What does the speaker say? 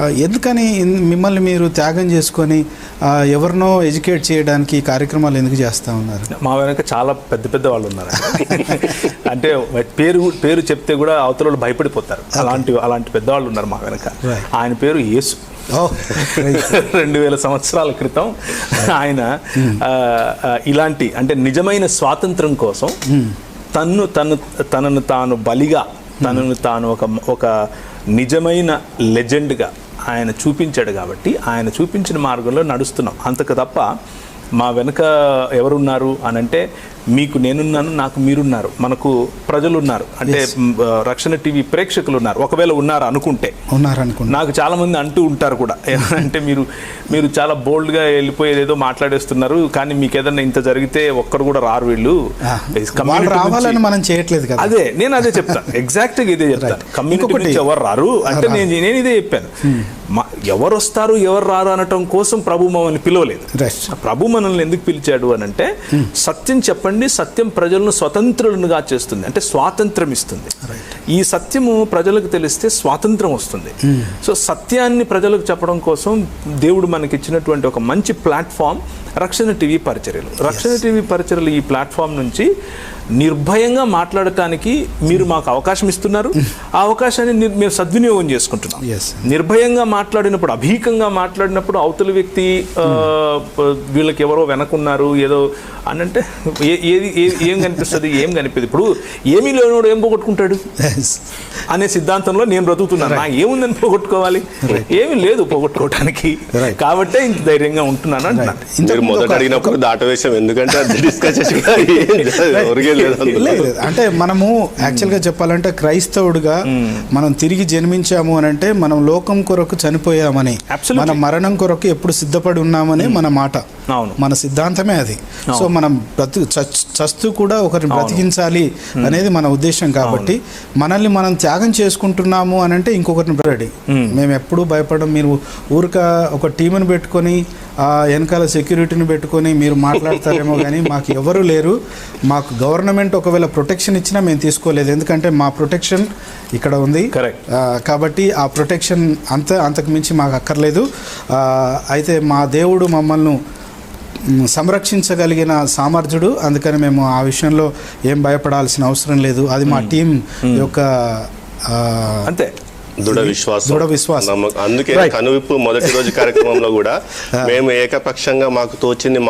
ఎందుకని మిమ్మల్ని మీరు త్యాగం చేసుకొని ఎవరినో ఎడ్యుకేట్ చేయడానికి ఈ కార్యక్రమాలు ఎందుకు చేస్తూ ఉన్నారు? మా వెనక చాలా పెద్ద పెద్ద వాళ్ళు ఉన్నారు. అంటే పేరు పేరు చెప్తే కూడా అవతల భయపడిపోతారు. అలాంటి అలాంటి పెద్దవాళ్ళు ఉన్నారు మా వెనక. ఆయన పేరు యేసు. రెండు వేల సంవత్సరాల క్రితం ఆయన ఆ, ఇలాంటి అంటే నిజమైన స్వాతంత్రం కోసం తన్ను తను తనను తాను బలిగా తనను తాను ఒక ఒక నిజమైన లెజెండ్గా ఆయన చూపించాడు కాబట్టి ఆయన చూపించిన మార్గంలో నడుస్తున్నాం. అంతకు తప్ప మా వెనుక ఎవరున్నారు అని అంటే మీకు నేనున్నాను నాకు మీరున్నారు మనకు ప్రజలు ఉన్నారు అంటే రక్షణ టీవీ ప్రేక్షకులు ఉన్నారు ఒకవేళ ఉన్నారు అనుకుంటే. ఉన్నారనుకుంటా. నాకు చాలా మంది అంటూ ఉంటారు కూడా. అంటే మీరు మీరు చాలా బోల్డ్గా వెళ్ళిపోయేది ఏదో మాట్లాడేస్తున్నారు కానీ మీకు ఏదన్నా ఇంత జరిగితే ఒక్కరు కూడా రారు వీళ్ళు. రావాలని మనం చేయట్లేదు కదా. అదే నేను అదే చెప్తాను. ఎగ్జాక్ట్గా ఇదే చెప్తాను. కమ్యూనిటీ ఎవరు రారు? అంటే. నేను నేను ఇదే చెప్పాను. మా- ఎవరు వస్తారు ఎవరు రారు అనటం కోసం ప్రభు మమ్మల్ని పిలవలేదు. ప్రభు మనల్ని ఎందుకు పిలిచాడు అని అంటే సత్యం చెప్పండి సత్యం ప్రజలను స్వతంత్రులుగా చేస్తుంది అంటే స్వాతంత్రం ఇస్తుంది. ఈ సత్యము ప్రజలకు తెలిస్తే స్వాతంత్రం వస్తుంది. సో సత్యాన్ని ప్రజలకు చెప్పడం కోసం దేవుడు మనకి ఇచ్చినటువంటి ఒక మంచి ప్లాట్ఫామ్ రక్షణ టీవీ పరిచర్యలు. రక్షణ టీవీ పరిచర్యలు ఈ ప్లాట్ఫామ్ నుంచి నిర్భయంగా మాట్లాడటానికి మీరు మాకు అవకాశం ఇస్తున్నారు. ఆ అవకాశాన్ని మేము సద్వినియోగం చేసుకుంటున్నాం. నిర్భయంగా మాట్లాడినప్పుడు అభీకంగా మాట్లాడినప్పుడు అవతల వ్యక్తి వీళ్ళకి ఎవరో వెనకున్నారు ఏదో అని అంటే ఏ- ఏది ఏ- కనిపిస్తుంది ఏం కనిపిస్తుంది ఇప్పుడు ఏమీ లేనివాడు ఏం పోగొట్టుకుంటాడు? అనే సిద్ధాంతంలో నేను బ్రతుకుతున్నాను. నా ఏముందని పోగొట్టుకోవాలి? ఏమీ లేదు పోగొట్టుకోవడానికి. కాబట్టే ఇంత ధైర్యంగా ఉంటున్నాను అంటున్నాను. మొదట అడిగినప్పుడు దాటవేశాం ఎందుకంటే అంటే మనము యాక్చువల్గా చెప్పాలంటే క్రైస్తవుడుగా మనం తిరిగి జన్మించాము అని అంటే మనం లోకం కొరకు చనిపోయామని. మన మరణం కొరకు ఎప్పుడు సిద్ధపడి ఉన్నామని మన మాట. అవును. మన సిద్ధాంతమే అది. సో మనం బ్రతు చస్తూ కూడా ఒకరిని బ్రతికించాలి అనేది మన ఉద్దేశం కాబట్టి మనల్ని మనం త్యాగం చేసుకుంటున్నాము అని అంటే ఇంకొకరిని రెడీ మేము ఎప్పుడూ భయపడం మీరు ఊరిక ఒక టీంని పెట్టుకొని ఆ వెనకాల సెక్యూరిటీని పెట్టుకొని మీరు మాట్లాడతారేమో కానీ మాకు ఎవరు లేరు. మాకు గవర్నమెంట్ ఒకవేళ ప్రొటెక్షన్ ఇచ్చినా మేము తీసుకోలేదు. ఎందుకంటే మా ప్రొటెక్షన్ ఇక్కడ ఉంది. కాబట్టి ఆ ప్రొటెక్షన్ అంత అంతకు మించి మాకు అక్కర్లేదు. అయితే మా దేవుడు మమ్మల్ని సంరక్షించగలిగిన సామర్థ్యుడు. అందుకని మేము ఆ విషయంలో ఏం భయపడాల్సిన అవసరం లేదు. అది మా టీం యొక్క అంతే. దృఢ విశ్వాసం. దృఢ విశ్వాసం. అందుకే. కనువిప్పు మొదటి రోజు కార్యక్రమంలో కూడా మేము ఏకపక్షంగా మాకు తోచింది